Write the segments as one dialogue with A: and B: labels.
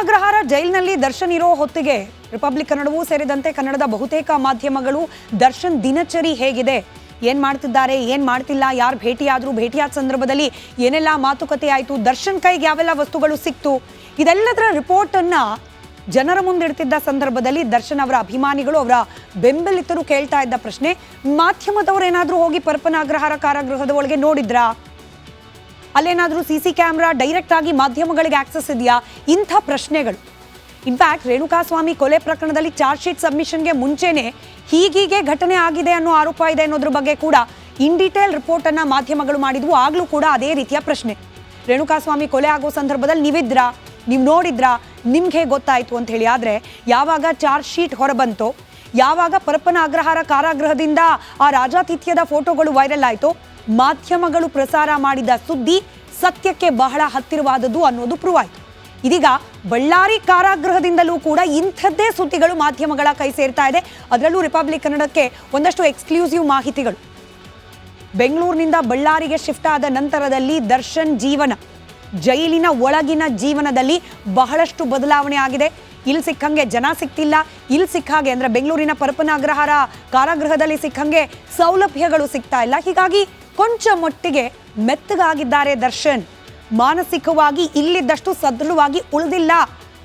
A: ಅಗ್ರಹಾರ ಜೈಲಿನಲ್ಲಿ ದರ್ಶನ್ ಇರೋ ಹೊತ್ತಿಗೆ ರಿಪಬ್ಲಿಕ್ ಕನ್ನಡವೂ ಸೇರಿದಂತೆ ಕನ್ನಡದ ಬಹುತೇಕ ಮಾಧ್ಯಮಗಳು ದರ್ಶನ್ ದಿನಚರಿ ಹೇಗಿದೆ? ಏನ್ ಮಾಡ್ತಿದ್ದಾರೆ? ಏನ್ ಮಾಡ್ತಿಲ್ಲ? ಯಾರು ಭೇಟಿಯಾದ್ರು? ಭೇಟಿಯಾದ ಸಂದರ್ಭದಲ್ಲಿ ಏನೆಲ್ಲ ಮಾತುಕತೆ ಆಯಿತು? ದರ್ಶನ್ ಕೈಗೆ ಯಾವೆಲ್ಲ ವಸ್ತುಗಳು ಸಿಕ್ತು? ಇದೆಲ್ಲದರ ರಿಪೋರ್ಟ್ ಅನ್ನ ಜನರ ಮುಂದಿಡ್ತಿದ್ದ ಸಂದರ್ಭದಲ್ಲಿ ದರ್ಶನ್ ಅವರ ಅಭಿಮಾನಿಗಳು ಅವರ ಬೆಂಬಲಿತರು ಕೇಳ್ತಾ ಇದ್ದ ಪ್ರಶ್ನೆ, ಮಾಧ್ಯಮದವರು ಏನಾದರೂ ಹೋಗಿ ಪರಪನ ಅಗ್ರಹಾರ ಕಾರಾಗೃಹದ ಒಳಗೆ ನೋಡಿದ್ರಾ? ಅಲ್ಲೇನಾದ್ರೂ ಸಿ ಸಿ ಕ್ಯಾಮ್ರಾ ಡೈರೆಕ್ಟ್ ಆಗಿ ಮಾಧ್ಯಮಗಳಿಗೆ ಆಕ್ಸೆಸ್ ಇದೆಯಾ? ಇಂಥ ಪ್ರಶ್ನೆಗಳು. ಇನ್ಫ್ಯಾಕ್ಟ್ ರೇಣುಕಾಸ್ವಾಮಿ ಕೊಲೆ ಪ್ರಕರಣದಲ್ಲಿ ಚಾರ್ಜ್ ಶೀಟ್ ಸಬ್ಮಿಷನ್ಗೆ ಮುಂಚೆನೆ ಹೀಗೀಗೆ ಘಟನೆ ಆಗಿದೆ ಅನ್ನೋ ಆರೋಪ ಇದೆ ಅನ್ನೋದ್ರ ಬಗ್ಗೆ ಕೂಡ ಇನ್ ಡೀಟೇಲ್ ರಿಪೋರ್ಟ್ ಅನ್ನ ಮಾಧ್ಯಮಗಳು ಮಾಡಿದ್ವು. ಆಗ್ಲೂ ಕೂಡ ಅದೇ ರೀತಿಯ ಪ್ರಶ್ನೆ. ರೇಣುಕಾಸ್ವಾಮಿ ಕೊಲೆ ಆಗೋ ಸಂದರ್ಭದಲ್ಲಿ ನೀವಿದ್ರಾ? ನೀವು ನೋಡಿದ್ರಾ? ನಿಮ್ಗೆ ಗೊತ್ತಾಯ್ತು ಅಂತ ಹೇಳಿ. ಆದ್ರೆ ಯಾವಾಗ ಚಾರ್ಜ್ ಶೀಟ್ ಹೊರಬಂತೋ, ಯಾವಾಗ ಪರಪ್ಪನ ಅಗ್ರಹಾರ ಕಾರಾಗೃಹದಿಂದ ಆ ರಾಜಾತಿಥ್ಯದ ಫೋಟೋಗಳು ವೈರಲ್ ಆಯ್ತು ಮಾಧ್ಯಮಗಳು ಪ್ರಸಾರ ಮಾಡಿದ ಸುದ್ದಿ ಸತ್ಯಕ್ಕೆ ಬಹಳ ಹತ್ತಿರವಾದದ್ದು ಅನ್ನೋದು ಪ್ರೂವ್ ಆಯ್ತು ಇದೀಗ ಬಳ್ಳಾರಿ ಕಾರಾಗೃಹದಿಂದಲೂ ಕೂಡ ಇಂಥದ್ದೇ ಸುದ್ದಿಗಳು ಮಾಧ್ಯಮಗಳ ಕೈ ಸೇರ್ತಾ ಇದೆ. ಅದರಲ್ಲೂ ರಿಪಬ್ಲಿಕ್ ಕನ್ನಡಕ್ಕೆ ಒಂದಷ್ಟು ಎಕ್ಸ್ಕ್ಲೂಸಿವ್ ಮಾಹಿತಿಗಳು. ಬೆಂಗಳೂರಿನಿಂದ ಬಳ್ಳಾರಿಗೆ ಶಿಫ್ಟ್ ಆದ ನಂತರದಲ್ಲಿ ದರ್ಶನ್ ಜೀವನ, ಜೈಲಿನ ಒಳಗಿನ ಜೀವನದಲ್ಲಿ ಬಹಳಷ್ಟು ಬದಲಾವಣೆ ಆಗಿದೆ. ಇಲ್ಲಿ ಸಿಕ್ಕಂಗೆ ಜನ ಸಿಕ್ತಿಲ್ಲ. ಇಲ್ಲಿ ಸಿಕ್ಕ ಹಾಗೆ ಅಂದ್ರೆ ಬೆಂಗಳೂರಿನ ಪರಪನ ಅಗ್ರಹಾರ ಕಾರಾಗೃಹದಲ್ಲಿ ಸಿಕ್ಕಂಗೆ ಸೌಲಭ್ಯಗಳು ಸಿಗ್ತಾ ಇಲ್ಲ. ಹೀಗಾಗಿ ಕೊಂಚ ಮಟ್ಟಿಗೆ ಮೆತ್ತಗಾಗಿದ್ದಾರೆ ದರ್ಶನ್. ಮಾನಸಿಕವಾಗಿ ಇಲ್ಲಿದ್ದಷ್ಟು ಸದೃಢವಾಗಿ ಉಳಿದಿಲ್ಲ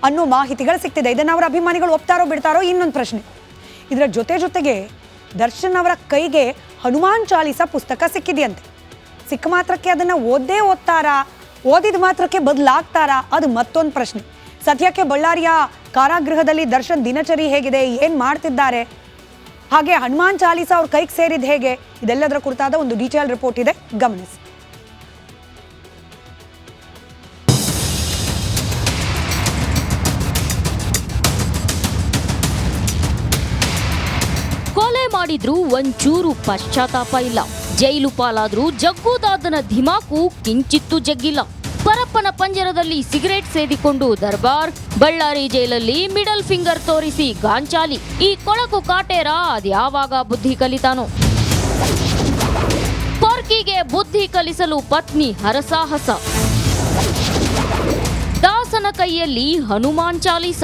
A: ಅನ್ನೋ ಮಾಹಿತಿಗಳು ಸಿಗ್ತಿದೆ. ಇದನ್ನು ಅವರ ಅಭಿಮಾನಿಗಳು ಒಪ್ತಾರೋ ಬಿಡ್ತಾರೋ ಇನ್ನೊಂದು ಪ್ರಶ್ನೆ. ಇದರ ಜೊತೆ ಜೊತೆಗೆ ದರ್ಶನ್ ಅವರ ಕೈಗೆ ಹನುಮಾನ್ ಚಾಲಿಸ ಪುಸ್ತಕ ಸಿಕ್ಕಿದೆಯಂತೆ. ಸಿಕ್ಕ ಮಾತ್ರಕ್ಕೆ ಅದನ್ನ ಓದೇ ಓದ್ತಾರಾ? ಓದಿದ ಮಾತ್ರಕ್ಕೆ ಬದಲಾಗ್ತಾರಾ? ಅದು ಮತ್ತೊಂದು ಪ್ರಶ್ನೆ. ಸದ್ಯಕ್ಕೆ ಬಳ್ಳಾರಿಯ ಕಾರಾಗೃಹದಲ್ಲಿ ದರ್ಶನ್ ದಿನಚರಿ ಹೇಗಿದೆ? ಏನು ಮಾಡ್ತಿದ್ದಾರೆ? ಹಾಗೆ ಹನುಮಾನ್ ಚಾಲೀಸ ಅವ್ರ ಕೈಗೆ ಸೇರಿದ ಹೇಗೆ? ಇದೆಲ್ಲದರ ಕುರಿತಾದ ಒಂದು ಡೀಟೇಲ್ ರಿಪೋರ್ಟ್ ಇದೆ. ಗಮನಿಸಿ.
B: ಕೊಲೆ ಮಾಡಿದ್ರೂ ಒಂಚೂರು ಪಶ್ಚಾತ್ತಾಪ ಇಲ್ಲ. ಜೈಲು ಪಾಲಾದ್ರೂ ಜಗ್ಗುದಾದನ ಧಿಮಾಕು ಕಿಂಚಿತ್ತು ಜಗ್ಗಿಲ್ಲ. ಪರಪ್ಪನ ಪಂಜರದಲ್ಲಿ ಸಿಗರೇಟ್ ಸೇದಿಕೊಂಡು ದರ್ಬಾರ್, ಬಳ್ಳಾರಿ ಜೈಲಲ್ಲಿ ಮಿಡಲ್ ಫಿಂಗರ್ ತೋರಿಸಿ ಗಾಂಚಾಲಿ. ಈ ಕೊಳಕು ಕಾಟೇರ ಅದ್ಯಾವಾಗ ಬುದ್ಧಿ ಕಲಿತಾನೋ? ಕೊರ್ಕಿಗೆ ಬುದ್ಧಿ ಕಲಿಸಲು ಪತ್ನಿ ಹರಸಾಹಸ. ದಾಸನ ಕೈಯಲ್ಲಿ ಹನುಮಾನ್ ಚಾಲೀಸ.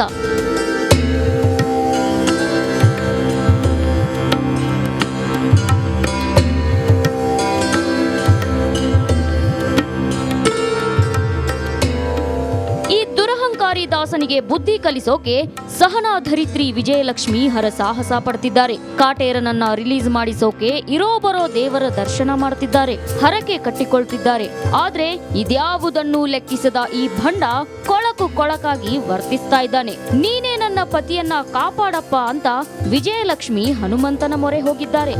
B: ದಾಸನಿಗೆ ಬುದ್ಧಿ ಕಲಿಸೋಕೆ ಸಹನಾಧರಿತ್ರಿ ವಿಜಯಲಕ್ಷ್ಮಿ ಹರಸಾಹಸ ಪಡ್ತಿದ್ದಾರೆ. ಕಾಟೇರನನ್ನ ರಿಲೀಸ್ ಮಾಡಿಸೋಕೆ ಇರೋ ಬರೋ ದೇವರ ದರ್ಶನ ಮಾಡ್ತಿದ್ದಾರೆ. ಹರಕೆ ಕಟ್ಟಿಕೊಳ್ತಿದ್ದಾರೆ. ಆದ್ರೆ ಇದ್ಯಾವುದನ್ನು ಲೆಕ್ಕಿಸದ ಈ ಭಂಡ ಕೊಳಕು ಕೊಳಕಾಗಿ ವರ್ತಿಸ್ತಾ ಇದ್ದಾನೆ. ನೀನೇ ನನ್ನ ಪತಿಯನ್ನ ಕಾಪಾಡಪ್ಪ ಅಂತ ವಿಜಯಲಕ್ಷ್ಮಿ ಹನುಮಂತನ ಮೊರೆ ಹೋಗಿದ್ದಾರೆ.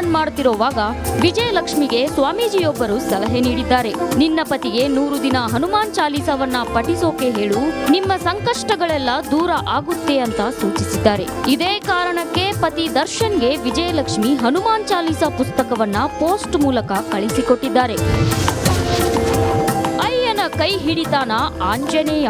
B: ರನ್ ಮಾಡ್ತಿರೋವಾಗ ವಿಜಯಲಕ್ಷ್ಮಿಗೆ ಸ್ವಾಮೀಜಿಯೊಬ್ಬರು ಸಲಹೆ ನೀಡಿದ್ದಾರೆ. ನಿನ್ನ ಪತಿಗೆ ನೂರು ದಿನ ಹನುಮಾನ್ ಚಾಲೀಸವನ್ನ ಪಠಿಸೋಕೆ ಹೇಳು. ನಿಮ್ಮ ಸಂಕಷ್ಟಗಳೆಲ್ಲ ದೂರ ಆಗುತ್ತೆ ಅಂತ ಸೂಚಿಸಿದ್ದಾರೆ. ಇದೇ ಕಾರಣಕ್ಕೆ ಪತಿ ದರ್ಶನ್ಗೆ ವಿಜಯಲಕ್ಷ್ಮಿ ಹನುಮಾನ್ ಚಾಲೀಸ ಪುಸ್ತಕವನ್ನ ಪೋಸ್ಟ್ ಮೂಲಕ ಕಳಿಸಿಕೊಟ್ಟಿದ್ದಾರೆ. ಅಯ್ಯನ ಕೈ ಹಿಡಿತಾನ ಆಂಜನೇಯ.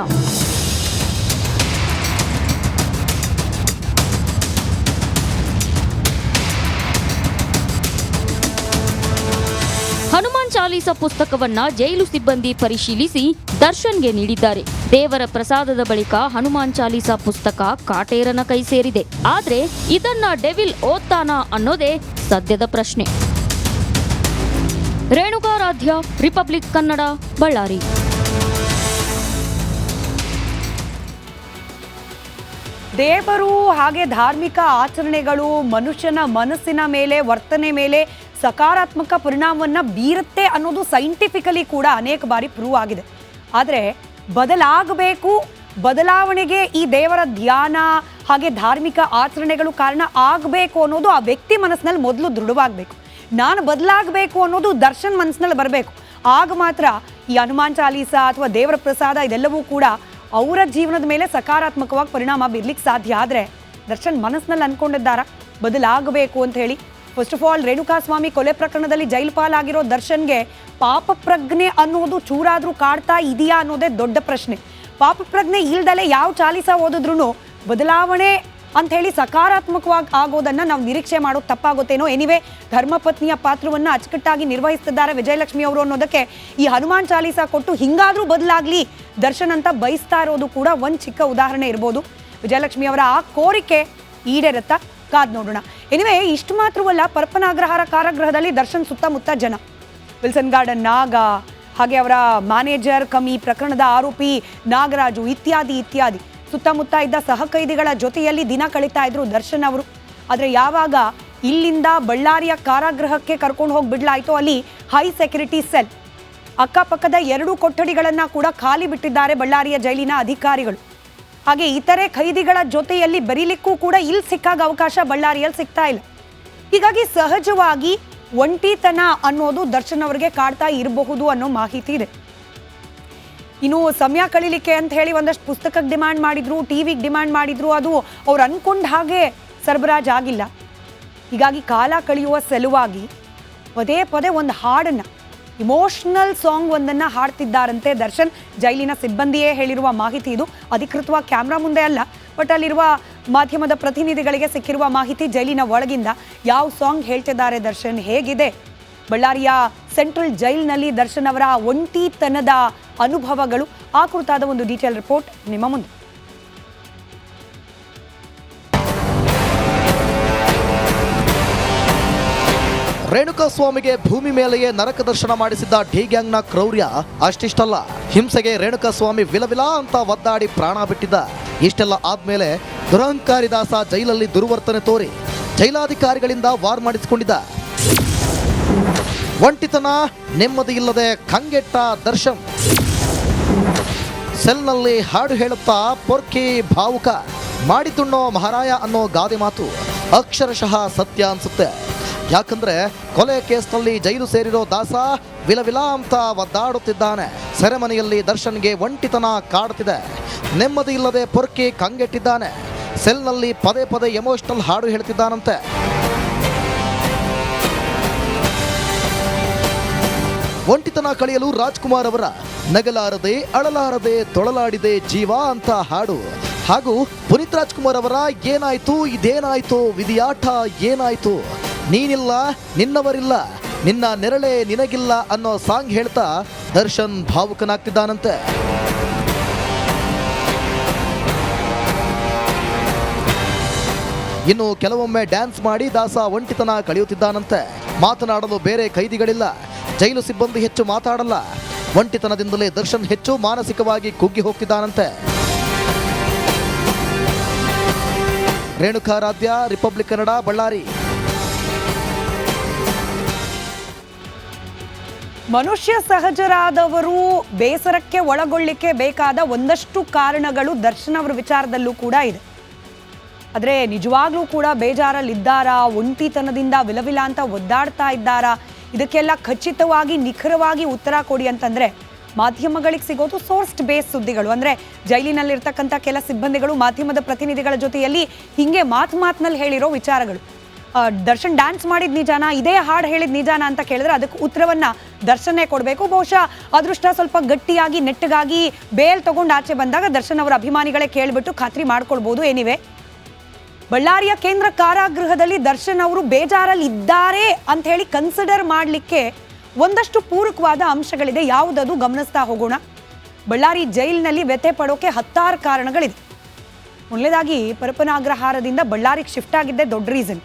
B: ಹನುಮಾನ್ ಚಾಲೀಸ ಪುಸ್ತಕವನ್ನ ಜೈಲು ಸಿಬ್ಬಂದಿ ಪರಿಶೀಲಿಸಿ ದರ್ಶನ್ಗೆ ನೀಡಿದ್ದಾರೆ. ದೇವರ ಪ್ರಸಾದದ ಬಳಿಕ ಹನುಮಾನ್ ಚಾಲೀಸ ಪುಸ್ತಕ ಕಾಟೇರನ ಕೈ ಸೇರಿದೆ. ಆದ್ರೆ ಇದನ್ನ ಡೆವಿಲ್ ಓದ್ತಾನಾ ಅನ್ನೋದೇ ಸದ್ಯದ ಪ್ರಶ್ನೆ. ರೇಣುಕಾರಾಧ್ಯ, ರಿಪಬ್ಲಿಕ್ ಕನ್ನಡ, ಬಳ್ಳಾರಿ.
A: ದೇವರು ಹಾಗೆ ಧಾರ್ಮಿಕ ಆಚರಣೆಗಳು ಮನುಷ್ಯನ ಮನಸ್ಸಿನ ಮೇಲೆ ವರ್ತನೆ ಮೇಲೆ ಸಕಾರಾತ್ಮಕ ಪರಿಣಾಮವನ್ನ ಬೀರುತ್ತೆ ಅನ್ನೋದು ಸೈಂಟಿಫಿಕಲಿ ಕೂಡ ಅನೇಕ ಬಾರಿ ಪ್ರೂವ್ ಆಗಿದೆ. ಆದರೆ ಬದಲಾಗಬೇಕು, ಬದಲಾವಣೆಗೆ ಈ ದೇವರ ಧ್ಯಾನ, ಹಾಗೆ ಧಾರ್ಮಿಕ ಆಚರಣೆಗಳು ಕಾರಣ ಆಗಬೇಕು ಅನ್ನೋದು ಆ ವ್ಯಕ್ತಿ ಮನಸ್ಸಿನಲ್ಲಿ ಮೊದಲು ದೃಢವಾಗಬೇಕು. ನಾನು ಬದಲಾಗಬೇಕು ಅನ್ನೋದು ದರ್ಶನ್ ಮನಸ್ಸಿನಲ್ಲಿ ಬರಬೇಕು. ಆಗ ಮಾತ್ರ ಈ ಹನುಮಾನ್ ಚಾಲೀಸ ಅಥವಾ ದೇವರ ಪ್ರಸಾದ ಇದೆಲ್ಲವೂ ಕೂಡ ಅವರ ಜೀವನದ ಮೇಲೆ ಸಕಾರಾತ್ಮಕವಾಗಿ ಪರಿಣಾಮ ಬೀರ್ಲಿಕ್ಕೆ ಸಾಧ್ಯ. ಆದರೆ ದರ್ಶನ್ ಮನಸ್ಸಿನಲ್ಲಿ ಅಂದ್ಕೊಂಡಿದ್ದಾರ ಬದಲಾಗಬೇಕು ಅಂತ ಹೇಳಿ ಫಸ್ಟ್ ಆಫ್ ಆಲ್ ರೇಣುಕಾಸ್ವಾಮಿ ಕೊಲೆ ಪ್ರಕರಣದಲ್ಲಿ ಜೈಲು ಪಾಲಾಗಿರೋ ದರ್ಶನ್ಗೆ ಪಾಪ ಪ್ರಜ್ಞೆ ಅನ್ನೋದು ಚೂರಾದ್ರೂ ಕಾಡ್ತಾ ಇದೆಯಾ ಅನ್ನೋದೇ ದೊಡ್ಡ ಪ್ರಶ್ನೆ. ಪಾಪ ಪ್ರಜ್ಞೆ ಇಲ್ದಲೆ ಯಾವ ಚಾಲಿಸ ಓದಿದ್ರು ಬದಲಾವಣೆ ಅಂತ ಹೇಳಿ ಸಕಾರಾತ್ಮಕವಾಗಿ ಆಗೋದನ್ನ ನಾವು ನಿರೀಕ್ಷೆ ಮಾಡೋದು ತಪ್ಪಾಗುತ್ತೇನೋ ಎನಿವೆ ಧರ್ಮಪತ್ನಿಯ ಪಾತ್ರವನ್ನ ಅಚ್ಚುಕಟ್ಟಾಗಿ ನಿರ್ವಹಿಸ್ತಿದ್ದಾರೆ ವಿಜಯಲಕ್ಷ್ಮಿ ಅವರು ಅನ್ನೋದಕ್ಕೆ ಈ ಹನುಮಾನ್ ಚಾಲೀಸ ಕೊಟ್ಟು ಹಿಂಗಾದ್ರೂ ಬದಲಾಗ್ಲಿ, ದರ್ಶನ್ ಅಂತ ಬಯಸ್ತಾ ಇರೋದು ಕೂಡ ಒಂದು ಚಿಕ್ಕ ಉದಾಹರಣೆ ಇರ್ಬೋದು. ವಿಜಯಲಕ್ಷ್ಮಿ ಅವರ ಆ ಕೋರಿಕೆ ಈಡೇರುತ್ತಾ ಕಾದ್ ನೋಡೋಣ. ಎನಿವೆ ಇಷ್ಟು ಮಾತ್ರವಲ್ಲ, ಪರಪ್ಪನಾಗ್ರಹಾರ ಕಾರಾಗೃಹದಲ್ಲಿ ದರ್ಶನ್ ಸುತ್ತಮುತ್ತ ಜನ. ವಿಲ್ಸನ್ ಗಾರ್ಡನ್, ನಾಗ, ಹಾಗೆ ಅವರ ಮ್ಯಾನೇಜರ್, ಕಮಿ, ಪ್ರಕರಣದ ಆರೋಪಿ, ನಾಗರಾಜು, ಇತ್ಯಾದಿ ಇತ್ಯಾದಿ. ಸುತ್ತಮುತ್ತ ಇದ್ದ ಸಹಕೈದಿಗಳ ಜೊತೆಯಲ್ಲಿ ದಿನ ಕಳೀತಾ ಇದ್ರು ದರ್ಶನ್ ಅವರು. ಆದರೆ ಯಾವಾಗ ಇಲ್ಲಿಂದ ಬಳ್ಳಾರಿಯ ಕಾರಾಗೃಹಕ್ಕೆ ಕರ್ಕೊಂಡು ಹೋಗಿ ಬಿಡ್ಲಾಯಿತು ಅಲ್ಲಿ ಹೈ ಸೆಕ್ಯೂರಿಟಿ ಸೆಲ್. ಅಕ್ಕಪಕ್ಕದ ಎರಡು ಕೊಠಡಿಗಳನ್ನು ಕೂಡ ಖಾಲಿ ಬಿಟ್ಟಿದ್ದಾರೆ ಬಳ್ಳಾರಿಯ ಜೈಲಿನ ಅಧಿಕಾರಿಗಳು. ಹಾಗೆ ಇತರೆ ಖೈದಿಗಳ ಜೊತೆಯಲ್ಲಿ ಬರೀಲಿಕ್ಕೂ ಕೂಡ ಇಲ್ಲಿ ಸಿಕ್ಕಾಗ ಅವಕಾಶ ಬಳ್ಳಾರಿಯಲ್ಲಿ ಸಿಗ್ತಾ ಇಲ್ಲ. ಹೀಗಾಗಿ ಸಹಜವಾಗಿ ಒಂಟಿತನ ಅನ್ನೋದು ದರ್ಶನ್ ಅವರಿಗೆ ಕಾಡ್ತಾ ಇರಬಹುದು ಅನ್ನೋ ಮಾಹಿತಿ ಇದೆ. ಇನ್ನು ಸಮಯ ಕಳೀಲಿಕ್ಕೆ ಅಂತ ಹೇಳಿ ಒಂದಷ್ಟು ಪುಸ್ತಕಕ್ಕೆ ಡಿಮ್ಯಾಂಡ್ ಮಾಡಿದ್ರು ಟಿವಿಗೆ ಡಿಮ್ಯಾಂಡ್ ಮಾಡಿದ್ರು, ಅದು ಅವ್ರು ಅನ್ಕೊಂಡ ಹಾಗೆ ಸರಬರಾಜ್ ಆಗಿಲ್ಲ. ಹೀಗಾಗಿ ಕಾಲ ಕಳೆಯುವ ಸಲುವಾಗಿ ಪದೇ ಪದೇ ಒಂದು ಹಾಡನ್ನು ಇಮೋಷ್ನಲ್ ಸಾಂಗ್ ಒಂದನ್ನು ಹಾಡ್ತಿದ್ದಾರಂತೆ ದರ್ಶನ್. ಜೈಲಿನ ಸಿಬ್ಬಂದಿಯೇ ಹೇಳಿರುವ ಮಾಹಿತಿ ಇದು. ಅಧಿಕೃತವಾಗಿ ಕ್ಯಾಮ್ರಾ ಮುಂದೆ ಅಲ್ಲ, ಬಟ್ ಅಲ್ಲಿರುವ ಮಾಧ್ಯಮದ ಪ್ರತಿನಿಧಿಗಳಿಗೆ ಸಿಕ್ಕಿರುವ ಮಾಹಿತಿ ಜೈಲಿನ ಒಳಗಿಂದ. ಯಾವ ಸಾಂಗ್ ಹೇಳ್ತಿದ್ದಾರೆ ದರ್ಶನ್? ಹೇಗಿದೆ? ಬಳ್ಳಾರಿಯ ಸೆಂಟ್ರಲ್ ಜೈಲ್ನಲ್ಲಿ ದರ್ಶನ್ ಅವರ ಒಂಟಿತನದ ಅನುಭವಗಳು. ಆ ಒಂದು ಡೀಟೇಲ್ ರಿಪೋರ್ಟ್ ನಿಮ್ಮ ಮುಂದೆ.
C: ರೇಣುಕಾ ಸ್ವಾಮಿಗೆ ಭೂಮಿ ಮೇಲೆಯೇ ನರಕ ದರ್ಶನ ಮಾಡಿಸಿದ್ದ ಡಿ ಗ್ಯಾಂಗ್ನ ಕ್ರೌರ್ಯ ಅಷ್ಟಿಷ್ಟಲ್ಲ. ಹಿಂಸೆಗೆ ರೇಣುಕಾಸ್ವಾಮಿ ವಿಲವಿಲ ಅಂತ ಒದ್ದಾಡಿ ಪ್ರಾಣ ಬಿಟ್ಟಿದ್ದ. ಇಷ್ಟೆಲ್ಲ ಆದ್ಮೇಲೆ ದುರಹಂಕಾರಿ ದಾಸ ಜೈಲಲ್ಲಿ ದುರ್ವರ್ತನೆ ತೋರಿ ಜೈಲಾಧಿಕಾರಿಗಳಿಂದ ವಾರ್ ಮಾಡಿಸಿಕೊಂಡಿದ್ದ. ಒಂಟಿತನ ನೆಮ್ಮದಿ ಇಲ್ಲದೆ ಕಂಗೆಟ್ಟ ದರ್ಶನ್. ಸೆಲ್ನಲ್ಲಿ ಹಾಡು ಹೇಳುತ್ತಾ ಪೊರ್ಕಿ ಭಾವುಕ ಮಾಡಿತುಣ್ಣೋ ಮಹಾರಾಯ ಅನ್ನೋ ಗಾದೆ ಮಾತು ಅಕ್ಷರಶಃ ಸತ್ಯ ಅನ್ಸುತ್ತೆ. ಯಾಕಂದ್ರೆ ಕೊಲೆ ಕೇಸ್ನಲ್ಲಿ ಜೈಲು ಸೇರಿರೋ ದಾಸ ವಿಲವಿಲ ಅಂತ ಒದ್ದಾಡುತ್ತಿದ್ದಾನೆ. ಸೆರೆಮನೆಯಲ್ಲಿ ದರ್ಶನ್ಗೆ ಒಂಟಿತನ ಕಾಡುತ್ತಿದೆ ನೆಮ್ಮದಿ ಇಲ್ಲದೆ ಪೊರ್ಕಿ ಕಂಗೆಟ್ಟಿದ್ದಾನೆ. ಸೆಲ್ನಲ್ಲಿ ಪದೇ ಪದೇ ಎಮೋಷನಲ್ ಹಾಡು ಹೇಳ್ತಿದ್ದಾನಂತೆ. ಒಂಟಿತನ ಕಳೆಯಲು ರಾಜ್ಕುಮಾರ್ ಅವರ ನಗಲಾರದೆ, ಅಳಲಾರದೆ, ತೊಳಲಾಡಿದೆ ಜೀವ ಅಂತ ಹಾಡು. ಹಾಗೂ ಪುನೀತ್ ರಾಜ್ಕುಮಾರ್ ಅವರ ಏನಾಯ್ತು, ಇದೇನಾಯ್ತು, ವಿಧಿಯಾಟ ಏನಾಯ್ತು? ನೀನಿಲ್ಲ, ನಿನ್ನವರಿಲ್ಲ, ನಿನ್ನ ನೆರಳೆ ನಿನಗಿಲ್ಲ ಅನ್ನೋ ಸಾಂಗ್ ಹೇಳ್ತಾ ದರ್ಶನ್ ಭಾವುಕನಾಗ್ತಿದ್ದಾನಂತೆ. ಇನ್ನು ಕೆಲವೊಮ್ಮೆ ಡ್ಯಾನ್ಸ್ ಮಾಡಿ ದಾಸ ಒಂಟಿತನ ಕಳೆಯುತ್ತಿದ್ದಾನಂತೆ. ಮಾತನಾಡಲು ಬೇರೆ ಖೈದಿಗಳಿಲ್ಲ ಜೈಲು ಸಿಬ್ಬಂದಿ ಹೆಚ್ಚು ಮಾತಾಡಲ್ಲ. ಒಂಟಿತನದಿಂದಲೇ ದರ್ಶನ್ ಹೆಚ್ಚು ಮಾನಸಿಕವಾಗಿ ಕುಗ್ಗಿ ಹೋಗ್ತಿದ್ದಾನಂತೆ. ರೇಣುಕಾರಾಧ್ಯ, ರಿಪಬ್ಲಿಕ್ ಕನ್ನಡ, ಬಳ್ಳಾರಿ.
A: ಮನುಷ್ಯ ಸಹಜರಾದವರು ಬೇಸರಕ್ಕೆ ಒಳಗೊಳ್ಳಿಕ್ಕೆ ಬೇಕಾದ ಒಂದಷ್ಟು ಕಾರಣಗಳು ದರ್ಶನ್ ಅವರ ವಿಚಾರದಲ್ಲೂ ಕೂಡ ಇದೆ. ಆದರೆ ನಿಜವಾಗ್ಲೂ ಕೂಡ ಬೇಜಾರಲ್ಲಿದ್ದಾರಾ, ಒಂಟಿತನದಿಂದ ವಿಲವಿಲ ಅಂತ ಒದ್ದಾಡ್ತಾ ಇದ್ದಾರಾ, ಇದಕ್ಕೆಲ್ಲ ಖಚಿತವಾಗಿ, ನಿಖರವಾಗಿ ಉತ್ತರ ಕೊಡಿ ಅಂತಂದ್ರೆ ಮಾಧ್ಯಮಗಳಿಗೆ ಸಿಗೋದು ಸೋರ್ಸ್ಡ್ ಬೇಸ್ ಸುದ್ದಿಗಳು. ಅಂದ್ರೆ ಜೈಲಿನಲ್ಲಿರ್ತಕ್ಕಂಥ ಕೆಲ ಸಿಬ್ಬಂದಿಗಳು, ಮಾಧ್ಯಮದ ಪ್ರತಿನಿಧಿಗಳ ಜೊತೆಯಲ್ಲಿ ಹಿಂಗೆ ಮಾತು ಮಾತಿನಲ್ಲಿ ಹೇಳಿರೋ ವಿಚಾರಗಳು. ದರ್ಶನ್ ಡ್ಯಾನ್ಸ್ ಮಾಡಿದ ನಿಜಾನ, ಇದೇ ಹಾಡು ಹೇಳಿದ ನಿಜಾನ ಅಂತ ಕೇಳಿದ್ರೆ ಅದಕ್ಕೆ ಉತ್ತರವನ್ನ ದರ್ಶನೇ ಕೊಡಬೇಕು. ಬಹುಶಃ ಅದೃಷ್ಟ ಸ್ವಲ್ಪ ಗಟ್ಟಿಯಾಗಿ, ನೆಟ್ಟಗಾಗಿ ಬೇಲ್ ತಗೊಂಡು ಆಚೆ ಬಂದಾಗ ದರ್ಶನ್ ಅವರ ಅಭಿಮಾನಿಗಳೇ ಕೇಳಿಬಿಟ್ಟು ಖಾತ್ರಿ ಮಾಡ್ಕೊಳ್ಬೋದು ಏನಿವೆ? ಬಳ್ಳಾರಿಯ ಕೇಂದ್ರ ಕಾರಾಗೃಹದಲ್ಲಿ ದರ್ಶನ್ ಅವರು ಬೇಜಾರಲ್ಲಿ ಇದ್ದಾರೆ ಅಂತ ಹೇಳಿ ಕನ್ಸಿಡರ್ ಮಾಡಲಿಕ್ಕೆ ಒಂದಷ್ಟು ಪೂರಕವಾದ ಅಂಶಗಳಿದೆ. ಯಾವುದದು ಗಮನಿಸ್ತಾ ಹೋಗೋಣ. ಬಳ್ಳಾರಿ ಜೈಲಿನಲ್ಲಿ ವ್ಯಥೆ ಪಡೋಕೆ ಹತ್ತಾರು ಕಾರಣಗಳಿದೆ. ಮೊದಲನೇದಾಗಿ ಪರಪನಾಗ್ರಹಾರದಿಂದ ಬಳ್ಳಾರಿಗೆ ಶಿಫ್ಟ್ ಆಗಿದ್ದೆ ದೊಡ್ಡ ರೀಸನ್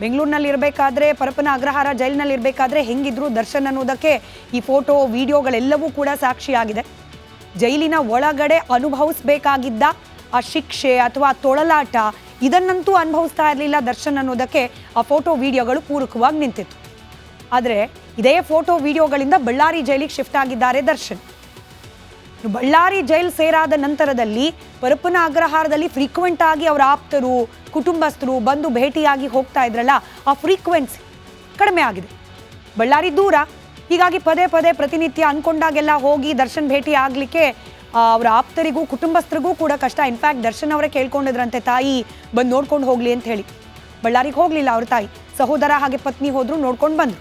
A: ಬೆಂಗಳೂರಿನಲ್ಲಿ ಇರಬೇಕಾದ್ರೆ ಪರಪನ ಅಗ್ರಹಾರ ಜೈಲಿನಲ್ಲಿ ಇರಬೇಕಾದ್ರೆ ಹೆಂಗಿದ್ರು ದರ್ಶನ್ ಅನ್ನೋದಕ್ಕೆ ಈ ಫೋಟೋ, ವಿಡಿಯೋಗಳೆಲ್ಲವೂ ಕೂಡ ಸಾಕ್ಷಿಯಾಗಿದೆ. ಜೈಲಿನ ಒಳಗಡೆ ಅನುಭವಿಸ್ಬೇಕಾಗಿದ್ದ ಆ ಶಿಕ್ಷೆ ಅಥವಾ ತೊಳಲಾಟ ಇದನ್ನಂತೂ ಅನುಭವಿಸ್ತಾ ಇರಲಿಲ್ಲ ದರ್ಶನ್ ಅನ್ನೋದಕ್ಕೆ ಆ ಫೋಟೋ, ವಿಡಿಯೋಗಳು ಪೂರಕವಾಗಿ ನಿಂತಿತ್ತು. ಆದರೆ ಇದೇ ಫೋಟೋ, ವಿಡಿಯೋಗಳಿಂದ ಬಳ್ಳಾರಿ ಜೈಲಿಗೆ ಶಿಫ್ಟ್ ಆಗಿದ್ದಾರೆ ದರ್ಶನ್. ಬಳ್ಳಾರಿ ಜೈಲ್ ಸೇರಾದ ನಂತರದಲ್ಲಿ ಪರಪ್ಪನ ಅಗ್ರಹಾರದಲ್ಲಿ ಫ್ರೀಕ್ವೆಂಟ್ ಆಗಿ ಅವರ ಆಪ್ತರು, ಕುಟುಂಬಸ್ಥರು ಬಂದು ಭೇಟಿಯಾಗಿ ಹೋಗ್ತಾ ಇದ್ರಲ್ಲ, ಆ ಫ್ರೀಕ್ವೆನ್ಸಿ ಕಡಿಮೆ ಆಗಿದೆ. ಬಳ್ಳಾರಿ ದೂರ. ಹೀಗಾಗಿ ಪದೇ ಪದೇ ಪ್ರತಿನಿತ್ಯ ಅನ್ಕೊಂಡಾಗೆಲ್ಲ ಹೋಗಿ ದರ್ಶನ್ ಭೇಟಿ ಆಗಲಿಕ್ಕೆ ಅವರ ಆಪ್ತರಿಗೂ, ಕುಟುಂಬಸ್ಥರಿಗೂ ಕೂಡ ಕಷ್ಟ. ಇನ್ಫ್ಯಾಕ್ಟ್ ದರ್ಶನ್ ಅವರೇ ಕೇಳ್ಕೊಂಡಿದ್ರಂತೆ, ತಾಯಿ, ಬಂದು ನೋಡ್ಕೊಂಡು ಹೋಗ್ಲಿ ಅಂತ ಹೇಳಿ. ಬಳ್ಳಾರಿಗೆ ಹೋಗಲಿಲ್ಲ ಅವ್ರ ತಾಯಿ. ಸಹೋದರ ಹಾಗೆ ಪತ್ನಿ ಹೋದ್ರು ನೋಡ್ಕೊಂಡು ಬಂದ್ರು.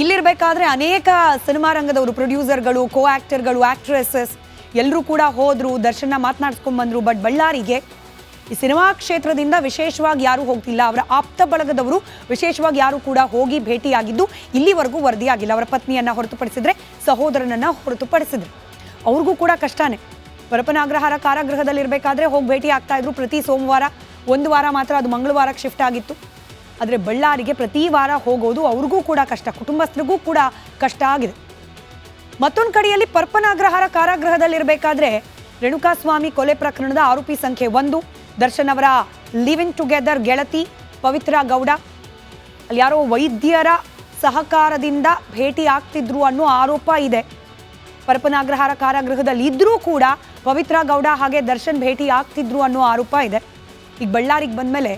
A: ಇಲ್ಲಿರ್ಬೇಕಾದ್ರೆ ಅನೇಕ ಸಿನಿಮಾ ರಂಗದವರು, ಪ್ರೊಡ್ಯೂಸರ್ಗಳು ಕೋ ಆಕ್ಟರ್ಗಳು ಆಕ್ಟ್ರೆಸಸ್ ಎಲ್ಲರೂ ಕೂಡ ಹೋದ್ರು, ದರ್ಶನ ಮಾತನಾಡ್ಸ್ಕೊಂಡ್ ಬಂದ್ರು. ಬಟ್ ಬಳ್ಳಾರಿಗೆ ಈ ಸಿನಿಮಾ ಕ್ಷೇತ್ರದಿಂದ ವಿಶೇಷವಾಗಿ ಯಾರೂ ಹೋಗ್ತಿಲ್ಲ. ಅವರ ಆಪ್ತ ಬಳಗದವರು ವಿಶೇಷವಾಗಿ ಯಾರು ಕೂಡ ಹೋಗಿ ಭೇಟಿಯಾಗಿದ್ದು, ಇಲ್ಲಿವರೆಗೂ ವರದಿಯಾಗಿಲ್ಲ. ಅವರ ಪತ್ನಿಯನ್ನ ಹೊರತುಪಡಿಸಿದ್ರೆ, ಸಹೋದರನನ್ನ ಹೊರತುಪಡಿಸಿದ್ರು. ಅವ್ರಿಗೂ ಕೂಡ ಕಷ್ಟನೇ. ಕಾರಾಗೃಹದಲ್ಲಿ ಇರಬೇಕಾದ್ರೆ ಹೋಗಿ ಭೇಟಿ ಆಗ್ತಾ ಇದ್ರು. ಪ್ರತಿ ಸೋಮವಾರ, ಒಂದು ವಾರ ಮಾತ್ರ ಅದು ಮಂಗಳವಾರಕ್ಕೆ ಶಿಫ್ಟ್ ಆಗಿತ್ತು. ಆದರೆ ಬಳ್ಳಾರಿಗೆ ಪ್ರತಿ ವಾರ ಹೋಗೋದು ಅವ್ರಿಗೂ ಕೂಡ ಕಷ್ಟ, ಕುಟುಂಬಸ್ಥರಿಗೂ ಕೂಡ ಕಷ್ಟ ಆಗಿದೆ. ಮತ್ತೊಂದು ಕಡೆಯಲ್ಲಿ ಪರ್ಪನಾಗ್ರಹಾರ ಕಾರಾಗೃಹದಲ್ಲಿರಬೇಕಾದ್ರೆ ರೇಣುಕಾಸ್ವಾಮಿ ಕೊಲೆ ಪ್ರಕರಣದ ಆರೋಪಿ ಸಂಖ್ಯೆ ಒಂದು. ದರ್ಶನ್ ಅವರ ಲಿವಿಂಗ್ ಟುಗೆದರ್ ಗೆಳತಿ ಪವಿತ್ರ ಗೌಡ. ಅಲ್ಲಿ ಯಾರೋ ವೈದ್ಯರ ಸಹಕಾರದಿಂದ ಭೇಟಿ ಆಗ್ತಿದ್ರು ಅನ್ನೋ ಆರೋಪ ಇದೆ. ಪರಪನಾಗ್ರಹಾರ ಕಾರಾಗೃಹದಲ್ಲಿ ಇದ್ರೂ ಕೂಡ ಪವಿತ್ರ ಗೌಡ ಹಾಗೆ ದರ್ಶನ್ ಭೇಟಿ ಆಗ್ತಿದ್ರು ಅನ್ನೋ ಆರೋಪ ಇದೆ. ಈಗ ಬಳ್ಳಾರಿಗೆ ಬಂದಮೇಲೆ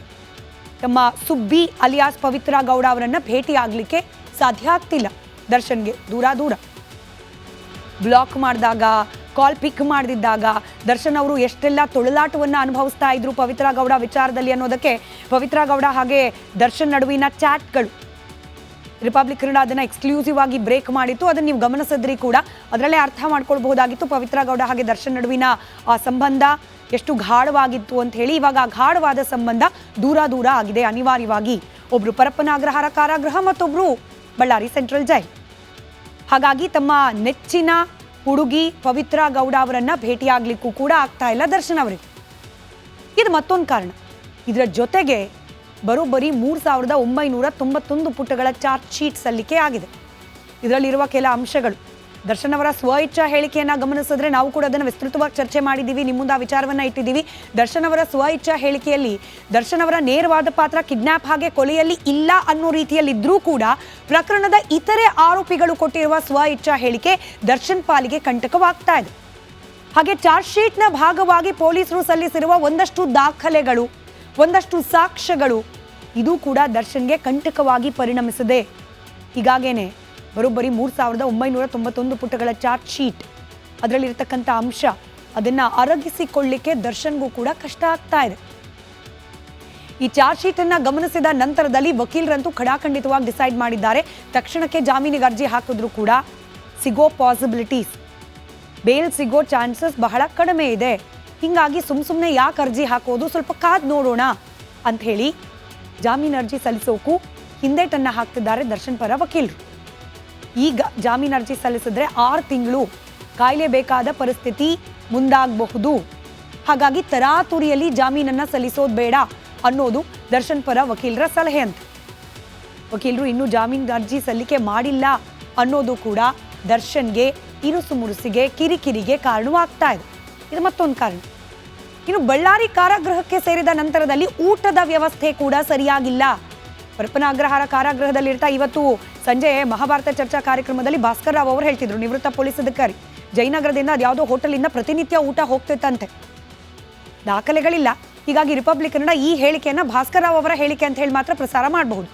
A: ತಮ್ಮ ಸುಬ್ಬಿ ಅಲಿಯಾಸ್ ಪವಿತ್ರ ಗೌಡ ಅವರನ್ನು ಭೇಟಿ ಆಗಲಿಕ್ಕೆ ಸಾಧ್ಯ ಆಗ್ತಿಲ್ಲ. ದರ್ಶನ್ಗೆ ದೂರ ದೂರ. ಬ್ಲಾಕ್ ಮಾಡಿದಾಗ, ಕಾಲ್ ಪಿಕ್ ಮಾಡದಿದ್ದಾಗ ದರ್ಶನ್ ಅವರು ಎಷ್ಟೆಲ್ಲ ತೊಳಲಾಟವನ್ನು ಅನುಭವಿಸ್ತಾ ಇದ್ರು ಪವಿತ್ರ ಗೌಡ ವಿಚಾರದಲ್ಲಿ ಅನ್ನೋದಕ್ಕೆ ಪವಿತ್ರ ಗೌಡ ಹಾಗೆ ದರ್ಶನ್ ನಡುವಿನ ಚಾಟ್ಗಳು. ರಿಪಬ್ಲಿಕ್ ಕನ್ನಡ ಅದನ್ನು ಎಕ್ಸ್ಕ್ಲೂಸಿವ್ ಆಗಿ ಬ್ರೇಕ್ ಮಾಡಿತ್ತು. ಅದನ್ನು ನೀವು ಗಮನಿಸಿದ್ರಿ ಕೂಡ. ಅದರಲ್ಲೇ ಅರ್ಥ ಮಾಡ್ಕೊಳ್ಬಹುದಾಗಿತ್ತು ಪವಿತ್ರ ಗೌಡ ಹಾಗೆ ದರ್ಶನ್ ನಡುವಿನ ಆ ಸಂಬಂಧ. ಎಷ್ಟು ಗಾಢವಾಗಿತ್ತು ಅಂತ ಹೇಳಿ ಇವಾಗ ಆ ಗಾಢವಾದ ಸಂಬಂಧ ದೂರ ದೂರ ಆಗಿದೆ. ಅನಿವಾರ್ಯವಾಗಿ ಒಬ್ರು ಪರಪ್ಪನಾಗ್ರಹಾರ ಕಾರಾಗೃಹ ಮತ್ತೊಬ್ರು ಬಳ್ಳಾರಿ ಸೆಂಟ್ರಲ್ ಜೈಲ್. ಹಾಗಾಗಿ ತಮ್ಮ ನೆಚ್ಚಿನ ಹುಡುಗಿ ಪವಿತ್ರ ಗೌಡ ಅವರನ್ನ ಭೇಟಿಯಾಗ್ಲಿಕ್ಕೂ ಕೂಡ ಆಗ್ತಾ ಇಲ್ಲ ದರ್ಶನ್ ಅವರಿಗೆ. ಇದು ಮತ್ತೊಂದು ಕಾರಣ. ಇದರ ಜೊತೆಗೆ ಬರೋಬ್ಬರಿ ಮೂರು ಸಾವಿರದ ಒಂಬೈನೂರ ತೊಂಬತ್ತೊಂದು ಪುಟಗಳ ಚಾರ್ಜ್ ಶೀಟ್ ಸಲ್ಲಿಕೆ ಆಗಿದೆ. ಇದರಲ್ಲಿರುವ ಕೆಲ ಅಂಶಗಳು. ದರ್ಶನ್ ಅವರ ಸ್ವ ಇಚ್ಛಾ ಹೇಳಿಕೆಯನ್ನ ಗಮನಿಸಿದ್ರೆ ನಾವು ಕೂಡ ಅದನ್ನು ವಿಸ್ತೃತವಾಗಿ ಚರ್ಚೆ ಮಾಡಿದ್ದೀವಿ ನಿಮ್ಮ ಮುಂದೆ ಆ ವಿಚಾರವನ್ನ ಇಟ್ಟಿದ್ದೀವಿ ದರ್ಶನ್ ಅವರ ಸ್ವ ಇಚ್ಛಾ ಹೇಳಿಕೆಯಲ್ಲಿ ದರ್ಶನ್ ಅವರ ನೇರವಾದ ಪಾತ್ರ ಕಿಡ್ನಾಪ್ ಹಾಗೆ ಕೊಲೆಯಲ್ಲಿ ಇಲ್ಲ ಅನ್ನೋ ರೀತಿಯಲ್ಲಿ ಇದ್ರೂ ಕೂಡ ಪ್ರಕರಣದ ಇತರೆ ಆರೋಪಿಗಳು ಕೊಟ್ಟಿರುವ ಸ್ವ ಇಚ್ಛಾ ಹೇಳಿಕೆ ದರ್ಶನ್ ಪಾಲಿಗೆ ಕಂಟಕವಾಗ್ತಾ ಇದೆ. ಹಾಗೆ ಚಾರ್ಜ್ ಶೀಟ್ನ ಭಾಗವಾಗಿ ಪೊಲೀಸರು ಸಲ್ಲಿಸಿರುವ ಒಂದಷ್ಟು ದಾಖಲೆಗಳು, ಒಂದಷ್ಟು ಸಾಕ್ಷ್ಯಗಳು, ಇದು ಕೂಡ ದರ್ಶನ್ಗೆ ಕಂಟಕವಾಗಿ ಪರಿಣಮಿಸಿದೆ. ಹೀಗಾಗೇನೆ ಬರೋಬ್ಬರಿ ಮೂರು ಸಾವಿರದ ಒಂಬೈನೂರ ತೊಂಬತ್ತೊಂದು ಪುಟಗಳ ಚಾರ್ಜ್ ಶೀಟ್. ಅದರಲ್ಲಿರತಕ್ಕಂಥ ಅಂಶ, ಅದನ್ನು ಅರಗಿಸಿಕೊಳ್ಳಿಕ್ಕೆ ದರ್ಶನ್ಗೂ ಕೂಡ ಕಷ್ಟ ಆಗ್ತಾ ಇದೆ. ಈ ಚಾರ್ಜ್ ಶೀಟ್ ಅನ್ನ ಗಮನಿಸಿದ ನಂತರದಲ್ಲಿ ವಕೀಲರಂತೂ ಖಡಾಖಂಡಿತವಾಗಿ ಡಿಸೈಡ್ ಮಾಡಿದ್ದಾರೆ. ತಕ್ಷಣಕ್ಕೆ ಜಾಮೀನಿಗೆ ಅರ್ಜಿ ಹಾಕಿದ್ರು ಕೂಡ ಸಿಗೋ ಪಾಸಿಬಿಲಿಟೀಸ್. ಬೇಲ್ ಸಿಗೋ ಚಾನ್ಸಸ್ ಬಹಳ ಕಡಿಮೆ ಇದೆ. ಹಿಂಗಾಗಿ ಸುಮ್ ಸುಮ್ಮನೆ ಯಾಕೆ ಅರ್ಜಿ ಹಾಕೋದು ಸ್ವಲ್ಪ ಕಾದ್ ನೋಡೋಣ ಅಂತ ಹೇಳಿ ಜಾಮೀನು ಅರ್ಜಿ ಸಲ್ಲಿಸೋಕು ಹಿಂದೇಟನ್ನ ಹಾಕ್ತಿದ್ದಾರೆ ದರ್ಶನ್ ಪರ ವಕೀಲರು. ಈಗ ಜಾಮೀನು ಅರ್ಜಿ ಸಲ್ಲಿಸಿದ್ರೆ ಆರು ತಿಂಗಳು ಕಾಯಲೇಬೇಕಾದ ಪರಿಸ್ಥಿತಿ ಮುಂದಾಗಬಹುದು. ಹಾಗಾಗಿ ತರಾತುರಿಯಲ್ಲಿ ಜಾಮೀನನ್ನ ಸಲ್ಲಿಸೋದು ಬೇಡ ಅನ್ನೋದು ದರ್ಶನ್ ಪರ ವಕೀಲರ ಸಲಹೆ ಅಂತ. ವಕೀಲರು ಇನ್ನೂ ಜಾಮೀನು ಅರ್ಜಿ ಸಲ್ಲಿಕೆ ಮಾಡಿಲ್ಲ ಅನ್ನೋದು ಕೂಡ ದರ್ಶನ್ಗೆ ಇರುಸು ಮುರುಸಿಗೆ ಕಿರಿಕಿರಿಗೆ ಕಾರಣವಾಗ್ತಾ ಇದೆ. ಇದು ಮತ್ತೊಂದು ಕಾರಣ. ಇನ್ನು ಬಳ್ಳಾರಿ ಕಾರಾಗೃಹಕ್ಕೆ ಸೇರಿದ ನಂತರದಲ್ಲಿ ಊಟದ ವ್ಯವಸ್ಥೆ ಕೂಡ ಸರಿಯಾಗಿಲ್ಲ. ಪರಪನಾಗ್ರಹಾರ ಕಾರಾಗೃಹದಲ್ಲಿರ್ತಾ ಇವತ್ತು ಸಂಜೆ ಮಹಾಭಾರತ ಚರ್ಚಾ ಕಾರ್ಯಕ್ರಮದಲ್ಲಿ ಭಾಸ್ಕರ್ ರಾವ್ ಅವರು ಹೇಳ್ತಿದ್ರು, ನಿವೃತ್ತ ಪೊಲೀಸ್ ಅಧಿಕಾರಿ. ಜಯನಗರದಿಂದ ಅದ್ಯಾವುದೋ ಹೋಟೆಲಿಂದ ಪ್ರತಿನಿತ್ಯ ಊಟ ಹೋಗ್ತಿತ್ತಂತೆ. ದಾಖಲೆಗಳಿಲ್ಲ. ಹೀಗಾಗಿ ರಿಪಬ್ಲಿಕ್ ಕನ್ನಡ ಈ ಹೇಳಿಕೆಯನ್ನ ಭಾಸ್ಕರ್ ರಾವ್ ಅವರ ಹೇಳಿಕೆ ಅಂತ ಹೇಳಿ ಮಾತ್ರ ಪ್ರಸಾರ ಮಾಡಬಹುದು.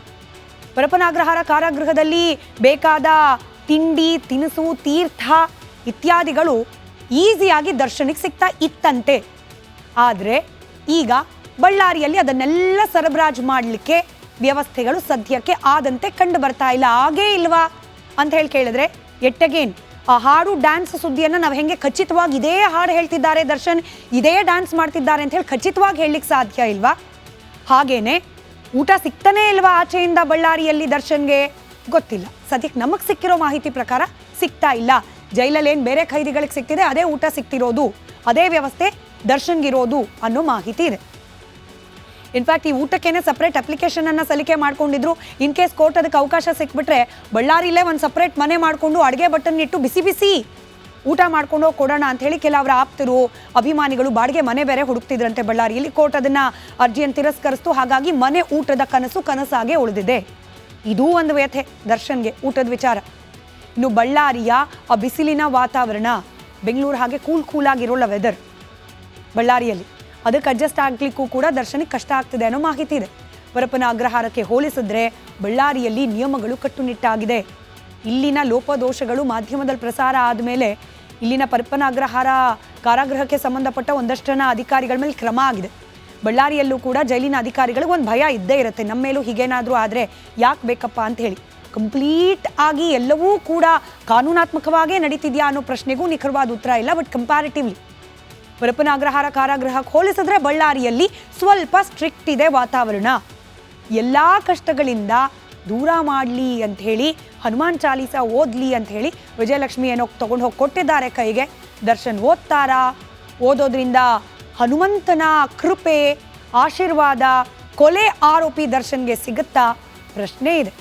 A: ಪರಪನಾಗ್ರಹಾರ ಕಾರಾಗೃಹದಲ್ಲಿ ಬೇಕಾದ ತಿಂಡಿ, ತಿನಿಸು, ತೀರ್ಥ ಇತ್ಯಾದಿಗಳು ಈಸಿಯಾಗಿ ದರ್ಶನಕ್ಕೆ ಸಿಗ್ತಾ ಇತ್ತಂತೆ. ಆದರೆ ಈಗ ಬಳ್ಳಾರಿಯಲ್ಲಿ ಅದನ್ನೆಲ್ಲ ಸರಬರಾಜು ಮಾಡಲಿಕ್ಕೆ ವ್ಯವಸ್ಥೆಗಳು ಸದ್ಯಕ್ಕೆ ಆದಂತೆ ಕಂಡು ಬರ್ತಾ ಇಲ್ಲ. ಹಾಗೇ ಇಲ್ವಾ? ಅಂತ ಹೇಳಿ ಕೇಳಿದ್ರೆ ಎಟ್ ಅಗೇನ್ ಆ ಹಾಡು ಡ್ಯಾನ್ಸ್ ಸುದ್ದಿಯನ್ನು ನಾವು ಹೆಂಗೆ ಖಚಿತವಾಗಿ ಇದೇ ಹಾಡು ಹೇಳ್ತಿದ್ದಾರೆ ದರ್ಶನ್, ಇದೇ ಡ್ಯಾನ್ಸ್ ಮಾಡ್ತಿದ್ದಾರೆ ಅಂತ ಹೇಳಿ ಖಚಿತವಾಗಿ ಹೇಳಲಿಕ್ಕೆ ಸಾಧ್ಯ ಇಲ್ವಾ? ಹಾಗೇನೆ, ಊಟ ಸಿಗ್ತಾನೆ ಇಲ್ವಾ ಆಚೆಯಿಂದ ಬಳ್ಳಾರಿಯಲ್ಲಿ ದರ್ಶನ್ಗೆ? ಗೊತ್ತಿಲ್ಲ. ಸದ್ಯಕ್ಕೆ ನಮಗೆ ಸಿಕ್ಕಿರೋ ಮಾಹಿತಿ ಪ್ರಕಾರ ಸಿಗ್ತಾ ಇಲ್ಲ. ಜೈಲಲ್ಲಿ ಏನು ಬೇರೆ ಖೈದಿಗಳಿಗೆ ಸಿಕ್ತಿದೆ ಅದೇ ಊಟ ಸಿಗ್ತಿರೋದು, ಅದೇ ವ್ಯವಸ್ಥೆ ದರ್ಶನ್ಗಿರೋದು ಅನ್ನೋ ಮಾಹಿತಿ ಇದೆ. ಇನ್ಫ್ಯಾಕ್ಟ್ ಈ ಊಟಕ್ಕೇನೆ ಸಪ್ರೇಟ್ ಅಪ್ಲಿಕೇಶನ್ ಅನ್ನ ಸಲ್ಲಿಕೆ ಮಾಡ್ಕೊಂಡಿದ್ರು. ಇನ್ ಕೇಸ್ ಕೋರ್ಟ್ ಅದಕ್ಕೆ ಅವಕಾಶ ಸಿಕ್ಬಿಟ್ರೆ, ಬಳ್ಳಾರಿಲೇ ಒಂದು ಸಪ್ರೇಟ್ ಮನೆ ಮಾಡಿಕೊಂಡು ಅಡುಗೆ ಬಟನ್ ಇಟ್ಟು ಬಿಸಿ ಬಿಸಿ ಊಟ ಮಾಡ್ಕೊಂಡು ಕೊಡೋಣ ಅಂತ ಹೇಳಿ ಕೆಲವರ ಆಪ್ತರು, ಅಭಿಮಾನಿಗಳು ಬಾಡಿಗೆ ಮನೆ ಬೇರೆ ಹುಡುಕ್ತಿದ್ರಂತೆ ಬಳ್ಳಾರಿಯಲ್ಲಿ ಕೋರ್ಟ್ ಅದನ್ನ ಅರ್ಜಿಯನ್ನು ತಿರಸ್ಕರಿಸ್ತು. ಹಾಗಾಗಿ ಮನೆ ಊಟದ ಕನಸು ಕನಸಾಗೆ ಉಳಿದಿದೆ. ಇದೂ ಒಂದು ವ್ಯಥೆ ದರ್ಶನ್ಗೆ, ಊಟದ ವಿಚಾರ. ಇನ್ನು ಬಳ್ಳಾರಿಯ ಆ ಬಿಸಿಲಿನ ವಾತಾವರಣ ಬೆಂಗಳೂರು ಹಾಗೆ ಕೂಲ್ ಕೂಲ್ ಆಗಿರೋಲ್ಲ ವೆದರ್ ಬಳ್ಳಾರಿಯಲ್ಲಿ. ಅದಕ್ಕೆ ಅಡ್ಜಸ್ಟ್ ಆಗ್ಲಿಕ್ಕೂ ಕೂಡ ದರ್ಶನಕ್ಕೆ ಕಷ್ಟ ಆಗ್ತಿದೆ ಅನ್ನೋ ಮಾಹಿತಿ ಇದೆ. ಪರಪನ ಅಗ್ರಹಾರಕ್ಕೆ ಹೋಲಿಸಿದ್ರೆ ಬಳ್ಳಾರಿಯಲ್ಲಿ ನಿಯಮಗಳು ಕಟ್ಟುನಿಟ್ಟಾಗಿದೆ. ಇಲ್ಲಿನ ಲೋಪದೋಷಗಳು ಮಾಧ್ಯಮದಲ್ಲಿ ಪ್ರಸಾರ ಆದಮೇಲೆ ಇಲ್ಲಿನ ಪರಪ್ಪನ ಅಗ್ರಹಾರ ಕಾರಾಗೃಹಕ್ಕೆ ಸಂಬಂಧಪಟ್ಟ ಒಂದಷ್ಟು ಜನ ಅಧಿಕಾರಿಗಳ ಮೇಲೆ ಕ್ರಮ ಆಗಿದೆ. ಬಳ್ಳಾರಿಯಲ್ಲೂ ಕೂಡ ಜೈಲಿನ ಅಧಿಕಾರಿಗಳಿಗೆ ಒಂದು ಭಯ ಇದ್ದೇ ಇರುತ್ತೆ. ನಮ್ಮ ಮೇಲೂ ಹೀಗೇನಾದರೂ ಆದರೆ ಯಾಕೆ ಬೇಕಪ್ಪ ಅಂತ ಹೇಳಿ. ಕಂಪ್ಲೀಟ್ ಆಗಿ ಎಲ್ಲವೂ ಕೂಡ ಕಾನೂನಾತ್ಮಕವಾಗೇ ನಡೀತಿದೆಯಾ ಅನ್ನೋ ಪ್ರಶ್ನೆಗೂ ನಿಖರವಾದ ಉತ್ತರ ಇಲ್ಲ, ಬಟ್ ಕಂಪ್ಯಾರಿಟಿವ್ಲಿ ಪರಪ್ಪನ ಅಗ್ರಹಾರ ಕಾರಾಗೃಹಕ್ಕೆ ಹೋಲಿಸಿದ್ರೆ ಬಳ್ಳಾರಿಯಲ್ಲಿ ಸ್ವಲ್ಪ ಸ್ಟ್ರಿಕ್ಟ್ ಇದೆ ವಾತಾವರಣ. ಎಲ್ಲ ಕಷ್ಟಗಳಿಂದ ದೂರ ಮಾಡಲಿ ಅಂತ ಹೇಳಿ, ಹನುಮಾನ್ ಚಾಲೀಸ ಓದ್ಲಿ ಅಂತ ಹೇಳಿ ವಿಜಯಲಕ್ಷ್ಮಿ ಏನೋ ತಗೊಂಡು ಹೋಗಿ ಕೊಟ್ಟಿದ್ದಾರೆ ಕೈಗೆ. ದರ್ಶನ್ ಓದ್ತಾರಾ? ಓದೋದ್ರಿಂದ ಹನುಮಂತನ ಕೃಪೆ, ಆಶೀರ್ವಾದ, ಕೊಲೆ ಆರೋಪಿ ದರ್ಶನ್ಗೆ ಸಿಗುತ್ತಾ? ಪ್ರಶ್ನೆ ಇದೆ.